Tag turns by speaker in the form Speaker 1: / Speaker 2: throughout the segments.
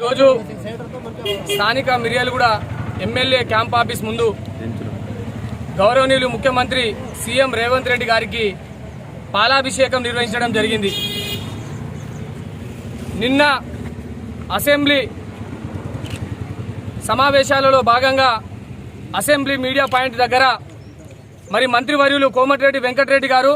Speaker 1: ఈరోజు స్థానిక Miryalaguda MLA camp office ముందు గౌరవనీయులు ముఖ్యమంత్రి సీఎం రేవంత్ రెడ్డి గారికి పాలాభిషేకం నిర్వహించడం జరిగింది. నిన్న అసెంబ్లీ సమావేశాలలో భాగంగా అసెంబ్లీ మీడియా పాయింట్ దగ్గర మరి మంత్రివర్యులు కోమటిరెడ్డి వెంకటరెడ్డి గారు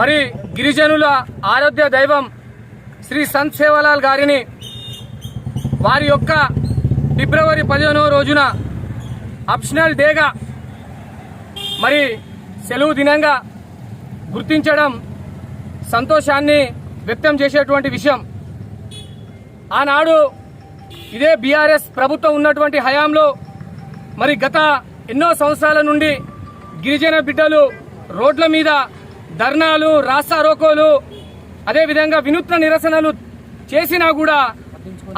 Speaker 1: మరి గిరిజనుల ఆరోగ్య దైవం శ్రీ సంత్ సేవలాల్ గారిని వారి యొక్క ఫిబ్రవరి పదిహేనవ రోజున ఆప్షనల్ డేగా మరి సెలవు దినంగా గుర్తించడం సంతోషాన్ని వ్యక్తం చేసేటువంటి విషయం. ఆనాడు ఇదే బీఆర్ఎస్ ప్రభుత్వం ఉన్నటువంటి హయాంలో మరి గత ఎన్నో సంవత్సరాల నుండి గిరిజన బిడ్డలు రోడ్ల మీద ధర్నాలు రాస్తారోకోలు అదేవిధంగా వినూత్న నిరసనలు చేసినా కూడా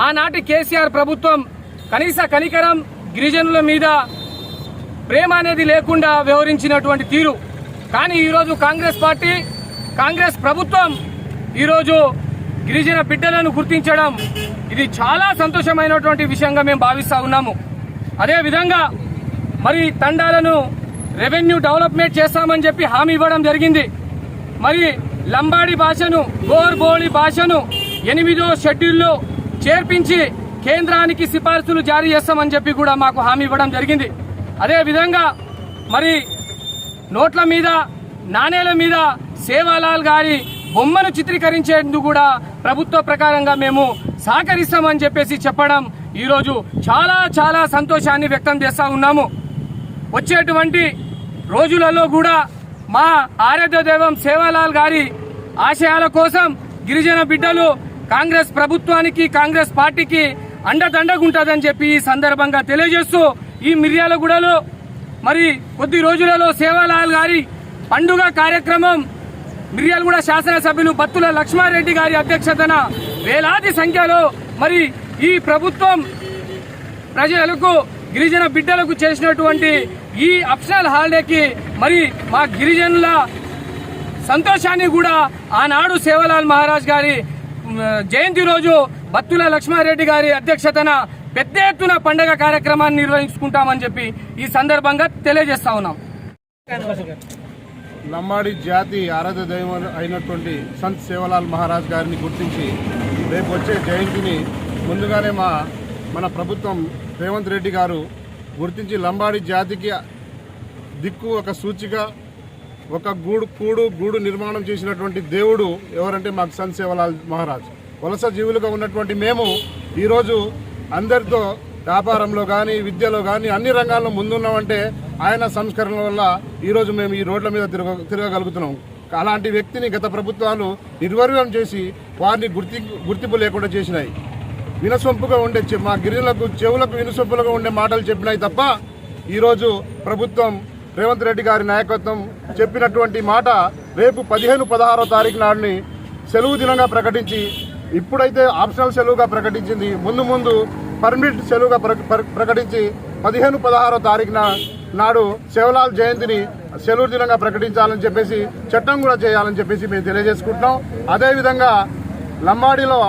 Speaker 1: ఆనాటి కేసీఆర్ ప్రభుత్వం కనీస కనికరం గిరిజనుల మీద ప్రేమ అనేది లేకుండా వ్యవహరించినటువంటి తీరు. కానీ ఈరోజు కాంగ్రెస్ పార్టీ కాంగ్రెస్ ప్రభుత్వం ఈరోజు గిరిజన బిడ్డలను గుర్తించడం ఇది చాలా సంతోషమైనటువంటి విషయంగా మేము భావిస్తూ ఉన్నాము. అదేవిధంగా మరి తండాలను రెవెన్యూ డెవలప్మెంట్ చేస్తామని చెప్పి హామీ ఇవ్వడం జరిగింది. మరి లంబాడి భాషను గోర్బోళి భాషను ఎనిమిదో షెడ్యూల్లో చేర్పించి కేంద్రానికి సిఫార్సులు జారీ చేస్తామని చెప్పి కూడా మాకు హామీ ఇవ్వడం జరిగింది. అదేవిధంగా మరి నోట్ల మీద నాణేల మీద సేవాలాల్ గారి బొమ్మను చిత్రీకరించేందుకు కూడా ప్రభుత్వ ప్రకారంగా మేము సహకరిస్తామని చెప్పేసి చెప్పడం ఈరోజు చాలా చాలా సంతోషాన్ని వ్యక్తం చేస్తూ ఉన్నాము. వచ్చేటువంటి రోజులలో కూడా మా ఆరాధ్య దైవం సేవాలాల్ గారి ఆశయాల కోసం గిరిజన బిడ్డలు కాంగ్రెస్ ప్రభుత్వానికి కాంగ్రెస్ పార్టీకి అండదండగుంటుందని చెప్పి ఈ సందర్భంగా తెలియజేస్తూ ఈ మిర్యాలగూడలో మరి కొద్ది రోజులలో సేవాలాల్ గారి పండుగ కార్యక్రమం మిర్యాలగూడ శాసనసభ్యులు బత్తుల లక్ష్మారెడ్డి గారి అధ్యక్షతన వేలాది సంఖ్యలో మరి ఈ ప్రభుత్వం ప్రజలకు గిరిజన బిడ్డలకు చేసినటువంటి ఈ అప్షనల్ హాలిడేకి మరి మా గిరిజనుల సంతోషాన్ని కూడా ఆనాడు సేవలాల్ మహారాజ్ గారి జయంతి రోజు బత్తుల లక్ష్మారెడ్డి గారి అధ్యక్షతన పెద్ద ఎత్తున పండగ కార్యక్రమాన్ని నిర్వహించుకుంటామని చెప్పి ఈ సందర్భంగా తెలియజేస్తా ఉన్నాం.
Speaker 2: లంబాడి జాతి ఆరాధ దైవం అయినటువంటి సంత్ సేవలాల్ మహారాజ్ గారిని గుర్తించి రేపు వచ్చే జయంతిని ముందుగానే మా మన ప్రభుత్వం రేవంత్ రెడ్డి గారు గుర్తించి లంబాడి జాతికి దిక్కు ఒక సూచిక ఒక గూడు కూడు గూడు నిర్మాణం చేసినటువంటి దేవుడు ఎవరంటే మాకు సన్సేవలాల్ మహారాజ్. వలస జీవులుగా ఉన్నటువంటి మేము ఈరోజు అందరితో వ్యాపారంలో కానీ విద్యలో కానీ అన్ని రంగాల్లో ముందున్నామంటే ఆయన సంస్కరణల వల్ల ఈరోజు మేము ఈ రోడ్ల మీద తిరగ తిరగగలుగుతున్నాం. అలాంటి వ్యక్తిని గత ప్రభుత్వాలు నిర్వర్యం చేసి వారిని గుర్తి గుర్తింపు లేకుండా చేసినాయి. వినసొంపుగా ఉండే మా గిరిజనులకు చెవులకు వినసొంపులుగా ఉండే మాటలు చెప్పినాయి తప్ప ఈరోజు ప్రభుత్వం రేవంత్ రెడ్డి గారి నాయకత్వం చెప్పినటువంటి మాట రేపు పదిహేను పదహారో తారీఖు నాడుని సెలవు దినంగా ప్రకటించి ఇప్పుడైతే ఆప్షనల్ సెలవుగా ప్రకటించింది. ముందు ముందు పర్మిట్ సెలవుగా ప్రకటించి పదిహేను పదహారో తారీఖున నాడు శివలాల్ జయంతిని సెలవు దినంగా ప్రకటించాలని చెప్పేసి చట్టం కూడా చేయాలని చెప్పేసి మేము తెలియజేసుకుంటున్నాం. అదేవిధంగా లంబాడిలో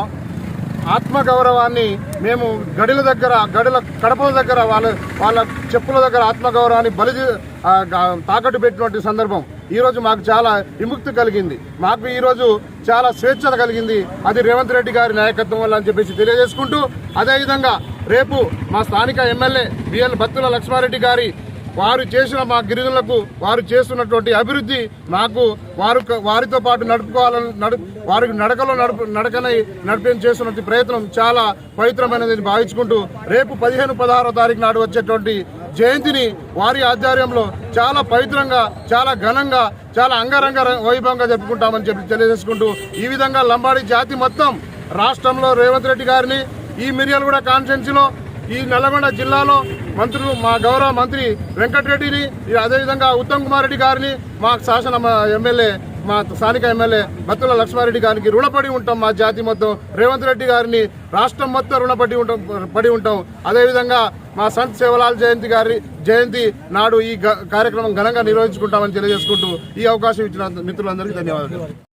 Speaker 2: ఆత్మగౌరవాన్ని మేము గడిల దగ్గర గడిల కడపల దగ్గర వాళ్ళ వాళ్ళ చెప్పుల దగ్గర ఆత్మగౌరవాన్ని బలి తాకట్టు పెట్టినటువంటి సందర్భం ఈరోజు మాకు చాలా విముక్తి కలిగింది. మాకు ఈరోజు చాలా స్వేచ్ఛ కలిగింది. అది రేవంత్ రెడ్డి గారి నాయకత్వం వల్ల అని చెప్పేసి తెలియజేసుకుంటూ అదేవిధంగా రేపు మా స్థానిక ఎమ్మెల్యే బిఎల్ బత్తుల లక్ష్మారెడ్డి గారి వారు చేసిన మా గిరిజనులకు వారు చేస్తున్నటువంటి అభివృద్ధి నాకు వారు వారితో పాటు నడుపుకోవాలని నడు వారికి నడకలో నడుపు నడకనై నడిపే చేస్తున్నటువంటి ప్రయత్నం చాలా పవిత్రమైనదని భావించుకుంటూ రేపు పదిహేను పదహారో తారీఖు నాడు వచ్చేటువంటి జయంతిని వారి ఆధ్వర్యంలో చాలా పవిత్రంగా చాలా ఘనంగా చాలా అంగరంగ వైభవంగా జరుపుకుంటామని చెప్పి తెలియజేసుకుంటూ ఈ విధంగా లంబాడి జాతి మొత్తం రాష్ట్రంలో రేవంత్ రెడ్డి గారిని ఈ మిర్యాలగూడ కాన్ఫరెన్స్లో ఈ నల్లగొండ జిల్లాలో మంత్రులు మా గౌరవ మంత్రి వెంకటరెడ్డిని అదేవిధంగా ఉత్తమ్ కుమార్ రెడ్డి గారిని మా శాసన మా ఎమ్మెల్యే మా స్థానిక ఎమ్మెల్యే బత్తుల లక్ష్మారెడ్డి గారికి రుణపడి ఉంటాం మా జాతి మొత్తం. రేవంత్ రెడ్డి గారిని రాష్ట్రం మొత్తం రుణపడి ఉంటాం పడి ఉంటాం. అదేవిధంగా మా సంత్ సేవలాల్ జయంతి గారి జయంతి నాడు ఈ కార్యక్రమం ఘనంగా నిర్వహించుకుంటామని తెలియజేసుకుంటూ ఈ అవకాశం ఇచ్చిన మిత్రులందరికీ ధన్యవాదాలు.